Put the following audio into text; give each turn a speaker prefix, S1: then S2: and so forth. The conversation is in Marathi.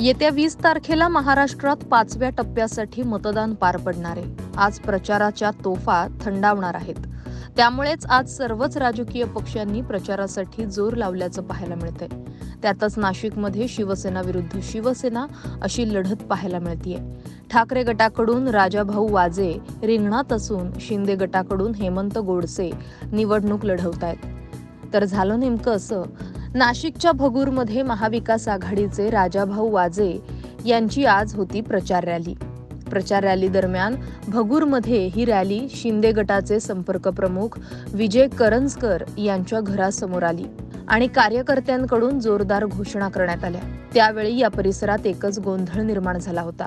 S1: येत्या वीस तारखेला महाराष्ट्रात पाचव्या टप्प्यासाठी मतदान पार पडणार आहे. आज प्रचाराच्या तोफा थंडावणार आहेत. त्यामुळेच आज सर्वच राजकीय पक्षांनी प्रचारासाठी जोर लावल्याचं पाहायला मिळतंय. त्यातच नाशिकमध्ये शिवसेना विरुद्ध शिवसेना अशी लढत पाहायला मिळतीये. ठाकरे गटाकडून राजाभाऊ वाजे रिंगणात असून शिंदे गटाकडून हेमंत गोडसे निवडणूक लढवतायत. तर झालं नेमकं असं नाशिकच्या भगूरमध्ये महाविकास आघाडीचे राजाभाऊ वाजे यांची आज होती प्रचार रॅली. प्रचार रॅली दरम्यान भगूरमध्ये ही रॅली शिंदे गटाचे संपर्क प्रमुख विजय करंजकर यांच्या घरासमोर आली आणि कार्यकर्त्यांकडून जोरदार घोषणा करण्यात आल्या. त्यावेळी या परिसरात एकच गोंधळ निर्माण झाला होता.